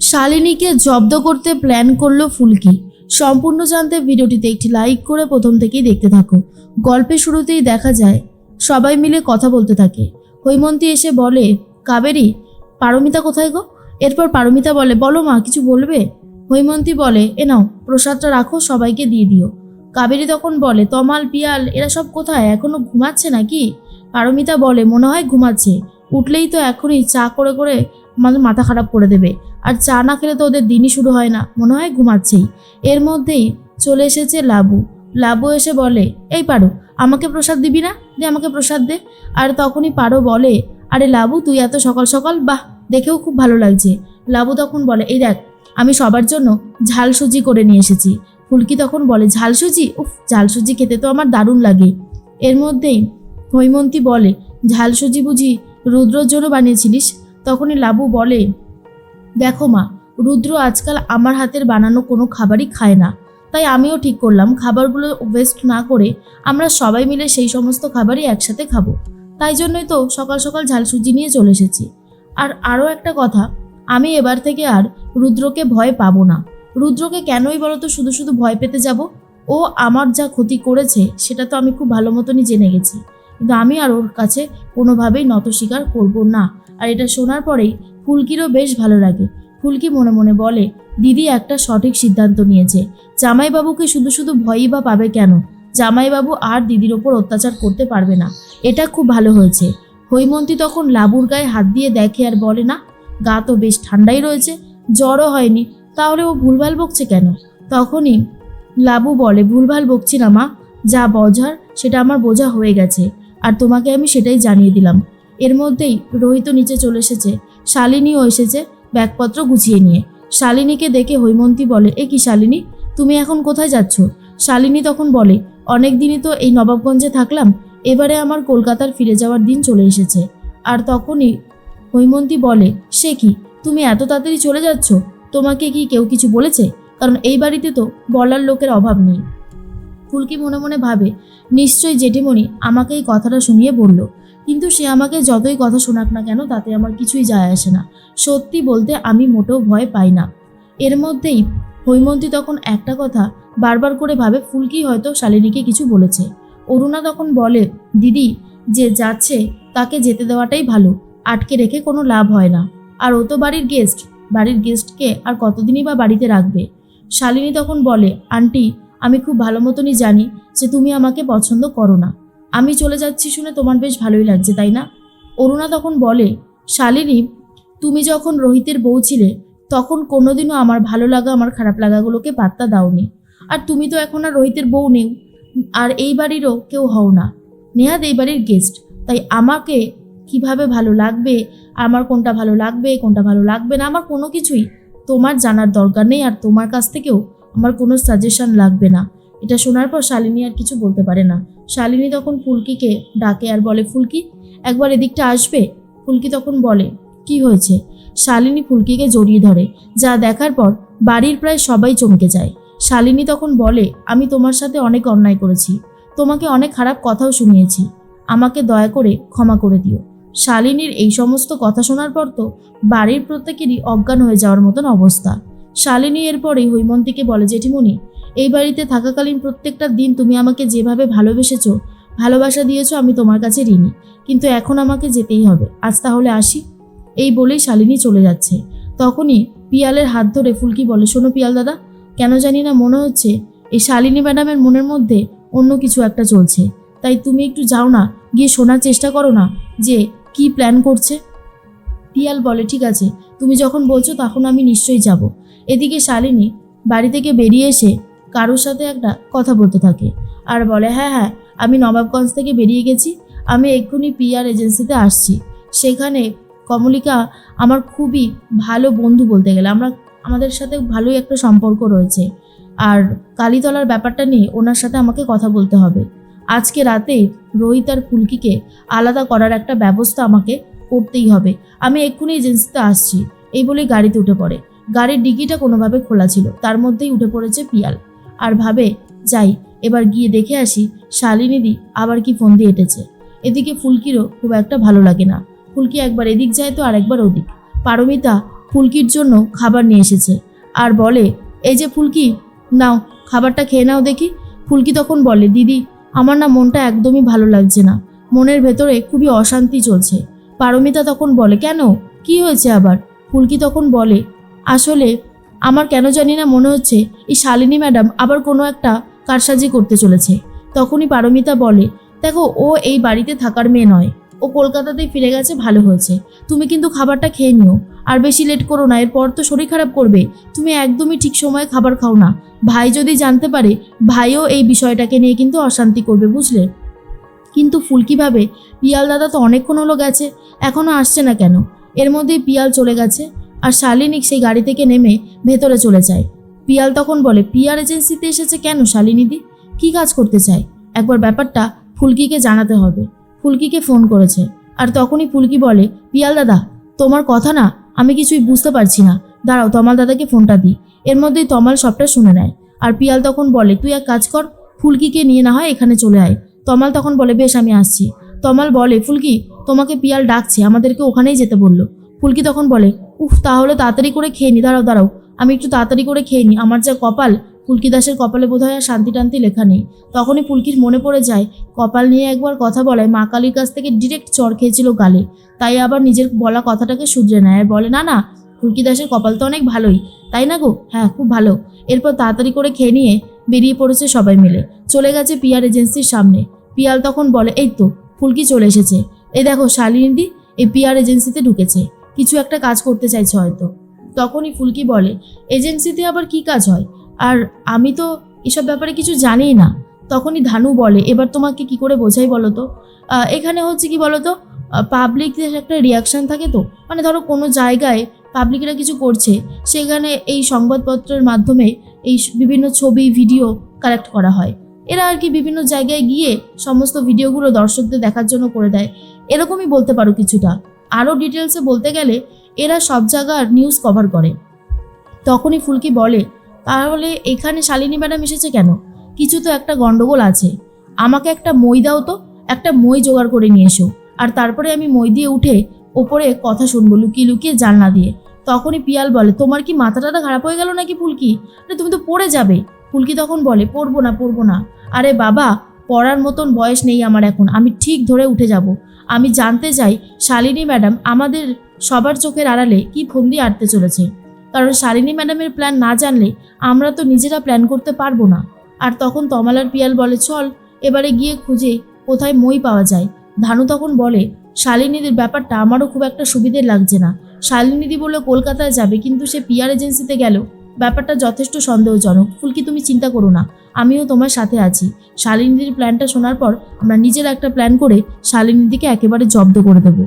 শালিনীকে জব্দ করতে প্ল্যান করল ফুলকি। সম্পূর্ণ জানতে ভিডিওটিতে একটি লাইক করে প্রথম থেকেই দেখতে থাকো। গল্পের শুরুতেই দেখা যায়, সবাই মিলে কথা বলতে থাকে। হৈমন্তী এসে বলে, কাবেরি, পারমিতা কোথায় গো? এরপর পারমিতা বলে, বলো মা, কিছু বলবে? হৈমন্তী বলে, এ নাও, প্রসাদটা রাখো, সবাইকে দিয়ে দিও। কাবেরী তখন বলে, তমাল, পিয়াল, এরা সব কোথায়? এখনও ঘুমাচ্ছে নাকি? পারমিতা বলে, মনে হয় ঘুমাচ্ছে। উঠলেই তো এখনই চা করে করে আমাদের মাথা খারাপ করে দেবে। আর চা না খেলে তো ওদের দিনই শুরু হয় না, মনে হয় ঘুমাচ্ছেই। এর মধ্যেই চলে এসেছে লাবু। লাবু এসে বলে, এই পারো, আমাকে প্রসাদ দিবি না? দে আমাকে প্রসাদ দে। আর তখনই পারো বলে, আরে লাবু, তুই এত সকাল সকাল, বাহ, দেখেও খুব ভালো লাগছে। লাবু তখন বলে, এই দেখ, আমি সবার জন্য ঝাল সুজি করে নিয়ে এসেছি। ফুলকি তখন বলে, ঝাল সুজি? উফ, ঝাল সুজি খেতে তো আমার দারুণ লাগে। এর মধ্যেই হৈমন্তী বলে, ঝাল সুজি বুঝি রুদ্রর জন্য বানিয়েছিলিস? তখনই লাবু বলে দেখো মা, রুদ্র আজকাল আমার হাতের বানানো কোনো খাবারই খায় না। তাই আমিও ঠিক করলাম, খাবারগুলো ওয়েস্ট না করে আমরা সবাই মিলে সেই সমস্ত খাবারই একসাথে খাব। তাই জন্যই তো সকাল সকাল ঝাল সুজি নিয়ে চলে এসেছি। আর আরও একটা কথা, আমি এবার থেকে আর রুদ্রকে ভয় পাবো না। রুদ্রকে কেনই বলো তো শুধু শুধু ভয় পেতে যাব? ও আমার যা ক্ষতি করেছে, সেটা তো আমি খুব ভালো মতনই জেনে গেছি। কিন্তু আমি আর ওর কাছে কোনোভাবেই নত স্বীকার করব না। আর এটা শোনার পরেই ফুলকিরও বেশ ভালো লাগে। ফুলকি মনে মনে বলে, দিদি একটা সঠিক সিদ্ধান্ত নিয়েছে। জামাইবাবুকে শুধু শুধু ভয়ই বা পাবে কেন? জামাইবাবু আর দিদির ওপর অত্যাচার করতে পারবে না। এটা খুব ভালো হয়েছে হৈমন্তী তখন লাবুর গায়ে হাত দিয়ে দেখে আর বলে, না, গা তো বেশ ঠান্ডাই রয়েছে, জ্বরও হয়নি, তাহলে ও ভুলভাল বকছে কেন তখনই লাবু বলে, ভুলভাল বকছি না মা, যা বোঝার সেটা আমার বোঝা হয়ে গেছে, আর তোমাকে আমি সেটাই জানিয়ে দিলাম। এর মধ্যেই রোহিত নিচে চলে এসেছে, শালিনীও এসেছে ব্যাগপত্র গুছিয়ে নিয়ে। শালিনীকে দেখে হৈমন্তী বলে, এ কি শালিনী? তুমি এখন কোথায় যাচ্ছ? শালিনী তখন বলে, অনেক দিনই তো এই নবাবগঞ্জে থাকলাম, এবারে আমার কলকাতার ফিরে যাওয়ার দিন চলে এসেছে। আর তখনই হৈমন্তী বলে, সে কি? তুমি এত তাড়াতাড়ি চলে যাচ্ছ? তোমাকে কি কেউ কিছু বলেছে? কারণ এই বাড়িতে তো বলার লোকের অভাব নেই। ফুলকি মনে মনে ভাবে, নিশ্চয়ই জেঠিমণি আমাকে এই কথাটা শুনিয়ে বলল। কিন্তু সে আমাকে যতই কথা শোনাক না কেন, তাতে আমার কিছুই যায় আসে না। সত্যি বলতে আমি মোটেও ভয় পাই না। এর মধ্যেই হৈমন্তী তখন একটা কথা বারবার করে ভাবে, ফুলকি হয়তো শালিনীকে কিছু বলেছে। অরুণা তখন বলে, দিদি, যে যাচ্ছে তাকে যেতে দেওয়াটাই ভালো, আটকে রেখে কোনো লাভ হয় না। আর ও তো বাড়ির গেস্ট বাড়ির গেস্টকে আর কতদিনই বা বাড়িতে রাখবে? শালিনী তখন বলে, আন্টি, আমি খুব ভালো মতনই জানি যে তুমি আমাকে পছন্দ করো না। আমি চলে যাচ্ছি শুনে তোমার বেশ ভালোই লাগছে, তাই না? অরুণা তখন বলে, শালিনী, তুমি যখন রোহিতের বউ ছিলে, তখন কোনোদিনও আমার ভালো লাগা, আমার খারাপ লাগাগুলোকে পাত্তা দাওনি। আর তুমি তো এখন আর রোহিতের বউ নেও আর এই বাড়িরও কেউ হও না। নেহাত এই বাড়ির গেস্ট তাই আমাকে কীভাবে ভালো লাগবে, আমার কোনটা ভালো লাগবে, কোনটা ভালো লাগবে না, আমার কোনো কিছুই তোমার জানার দরকার নেই, আর তোমার কাছ থেকেও আমার কোনো সাজেশন লাগবে না। এটা শোনার পর শালিনী আর কিছু বলতে পারে না। শালিনী তখন ফুলকিকে ডাকে আর বলে, ফুলকি, একবার এদিকটা আসবে? ফুলকি তখন বলে, কি হয়েছে? শালিনী ফুলকিকে জড়িয়ে ধরে। যা দেখার পর বাড়ির প্রায় সবাই চমকে যায়। শালিনী তখন বলে, আমি তোমার সাথে অনেক অন্যায় করেছি। তোমাকে অনেক খারাপ কথাও শুনিয়েছি। আমাকে দয়া করে ক্ষমা করে দিও। শালিনীর এই সমস্ত কথা শোনার পর তো বাড়ির প্রত্যেকেরই অজ্ঞান হয়ে যাওয়ার মতন অবস্থা। শালিনী এরপরেই হৈমন্তীকে বলে, জেঠিমণি এই বাড়িতে থাকাকালীন প্রত্যেকটা দিন তুমি আমাকে যেভাবে ভালোবেসেছো, ভালোবাসা দিয়েছ আমি তোমার কাছে ঋণী। কিন্তু এখন আমাকে যেতেই হবে। আজ তাহলে আসি। এই বলেই শালিনী চলে যাচ্ছে। তখনই পিয়ালের হাত ধরে ফুলকি বলে, শোনো পিয়াল দাদা, কেন জানি না মনে হচ্ছে এই শালিনী ম্যাডামের মনের মধ্যে অন্য কিছু একটা চলছে। তাই তুমি একটু যাও না, গিয়ে শোনার চেষ্টা করো না যে কি প্ল্যান করছে। পিয়াল বলে, ঠিক আছে, তুমি যখন বলছো তখন আমি নিশ্চয়ই যাব। এদিকে শালিনী বাড়ি থেকে বেরিয়ে এসে কারোর সাথে একটা কথা বলতে থাকে। আর বলে হ্যাঁ হ্যাঁ আমি নবাবগঞ্জ থেকে বেরিয়ে গেছি। আমি এক্ষুনি পিআর এজেন্সিতে আসছি। সেখানে কমলিকা আমার খুবই ভালো বন্ধু বলতে গেলে। আমরা, আমাদের সাথে ভালোই একটা সম্পর্ক রয়েছে। আর কালীতলার ব্যাপারটা নিয়ে ওনার সাথে আমাকে কথা বলতে হবে। আজকে রাতে রোহিত আর ফুলকিকে আলাদা করার একটা ব্যবস্থা আমাকে করতেই হবে। আমি এক্ষুনি এজেন্সিতে আসছি। এই বলেই গাড়িতে উঠে পড়ে। গাড়ির ডিকিটা কোনোভাবে খোলা ছিল। তার মধ্যেই উঠে পড়েছে পিয়াল। আর ভাবে, যাই, এবার গিয়ে দেখে আসি, শালিনীদি আবার কি ফোন দিয়ে এঁটেছে। এদিকে ফুলকিরও খুব একটা ভালো লাগে না। ফুলকি একবার এদিক যায় তো আরেকবার ওদিক। পারমিতা ফুলকির জন্য খাবার নিয়ে এসেছে আর বলে, এই যে ফুলকি, নাও, খাবারটা খেয়ে নাও দেখি। ফুলকি তখন বলে, দিদি, আমার না মনটা একদমই ভালো লাগছে না। মনের ভেতরে খুবই অশান্তি চলছে। পারমিতা তখন বলে, কেন? কি হয়েছে আবার? ফুলকি তখন বলে, আসলে আমার কেন জানি না মনে হচ্ছে, এই শালিনী ম্যাডাম আবার কোনো একটা কারসাজি করতে চলেছে। তখনই পারমিতা বলে, দেখো, ও এই বাড়িতে থাকার মেয়ে নয়। ও কলকাতাতেই ফিরে গেছে, ভালো হয়েছে। তুমি কিন্তু খাবারটা খেয়ে নিও। আর বেশি লেট করো না, এরপর তো শরীর খারাপ করবে। তুমি একদমই ঠিক সময়ে খাবার খাও না। ভাই যদি জানতে পারে, ভাইও এই বিষয়টাকে নিয়ে কিন্তু অশান্তি করবে, বুঝলে? কিন্তু ফুলকিভাবে পিয়াল দাদা তো অনেকক্ষণ হলো গেছে এখনও আসছে না কেন? এর মধ্যেই পিয়াল চলে গেছে। আর শালিনী সেই গাড়ি থেকে নেমে ভেতরে চলে যায়। পিয়াল তখন বলে, পিয়ার এজেন্সিতে এসেছে কেন শালিনীদি? কী কাজ করতে চায়? একবার ব্যাপারটা ফুলকিকে জানাতে হবে। ফুলকিকে ফোন করেছে। আর তখনই ফুলকি বলে, পিয়াল দাদা, তোমার কথা না, আমি কিছুই বুঝতে পারছি না। দাঁড়াও, তমাল দাদাকে ফোনটা দিই। এর মধ্যেই তমাল সবটা শুনে নেয়। আর পিয়াল তখন বলে, তুই এক কাজ কর, ফুলকিকে নিয়ে না হয় এখানে চলে আয়। তমাল তখন বলে, বেশ, আমি আসছি। তমাল বলে, ফুলকি, তোমাকে পিয়াল ডাকছে, আমাদেরকে ওখানেই যেতে বলল। ফুলকি তখন বলে উফ, তাহলে তাড়াতাড়ি করে খেয়ে নি। দাঁড়াও দাঁড়াও, আমি একটু তাড়াতাড়ি করে খেয়ে নিই আমার যা কপাল, ফুলকি দাসের কপালে বোধহয় আর শান্তি টান্তি লেখা নেই। তখনই ফুলকির মনে পড়ে যায়, কপাল নিয়ে একবার কথা বলায়, মা কালীর কাছ থেকে ডিরেক্ট চর খেয়েছিল গালে। তাই আবার নিজের বলা কথাটাকে শুধরে নেয়। আর বলে, না না, ফুলকি দাসের কপাল তো অনেক ভালোই। তাই না গো? হ্যাঁ খুব ভালো। এরপর তাড়াতাড়ি করে খেয়ে নিয়ে বেরিয়ে পড়েছে সবাই মিলে। চলে গেছে পিয়ার এজেন্সির সামনে। পিয়াল তখন বলে, এই তো, ফুলকি চলে এসেছে। এই দেখো শালিনীদি এই পিয়ার এজেন্সিতে ঢুকেছে। কিছু একটা কাজ করতে চাইছে হয়তো। তখনই ফুলকি বলে, এজেন্সিতে আবার কি কাজ হয়? আর আমি তো এসব ব্যাপারে কিছু জানিই না। তখনই ধানু বলে, এবার তোমাকে কি করে বোঝাই বলো তো? এখানে হচ্ছে কি বলো তো? পাবলিকদের একটা রিয়াকশন থাকে তো? মানে ধরো কোনো জায়গায় পাবলিকরা কিছু করছে, সেখানে এই সংবাদপত্রের মাধ্যমে এই বিভিন্ন ছবি ভিডিও কালেক্ট করা হয়। এরা আর কি বিভিন্ন জায়গায় গিয়ে সমস্ত ভিডিওগুলো দর্শকদের দেখার জন্য করে দেয়। এরকমই বলতে পারো কিছুটা। আরও ডিটেলসে বলতে গেলে, এরা সব জায়গার নিউজ কভার করে। তখনই ফুলকি বলে, তাহলে এখানে শালিনী ম্যাডাম এসেছে কেন? কিছু তো একটা গন্ডগোল আছে। আমাকে একটা মই দাও তো, একটা মই জোগাড় করে নিয়ে এসো। আর তারপরে আমি মই দিয়ে উঠে ওপরে কথা শুনব, লুকিয়ে লুকিয়ে জানলা দিয়ে। তখনই পিয়াল বলে, তোমার কি মাথা টাথা খারাপ হয়ে গেল নাকি ফুলকি? তুমি তো পড়ে যাবে। ফুলকি তখন বলে, পড়ব না পড়ব না। আরে বাবা, পড়ার মতন বয়স নেই আমার এখন, আমি ঠিক ধরে উঠে যাব। আমি জানতে চাই, শালিনী ম্যাডাম আমাদের সবার চোখের আড়ালে কি ফন্দি আটতে চলেছে? কারণ শালিনী ম্যাডামের প্ল্যান না জানলে আমরা তো নিজেরা প্ল্যান করতে পারব না। আর তখন তমালার পিয়াল বলে, চল, এবারে গিয়ে খুঁজে কোথায় মই পাওয়া যায়। ধানু তখন বলে, শালিনীদের ব্যাপারটা আমারও খুব একটা সুবিধে লাগছে না। শালিনীদি বলে কলকাতায় যাবে, কিন্তু সে পিয়ার এজেন্সিতে গেল। ব্যাপারটা যথেষ্ট সন্দেহজনক। ফুলকি, তুমি চিন্তা করো না। আমিও তোমার সাথে আছি। শালিনীদির প্ল্যানটা শোনার পর আমরা নিজের একটা প্ল্যান করে শালিনীদিকে একেবারে জব্দ করে দেবো।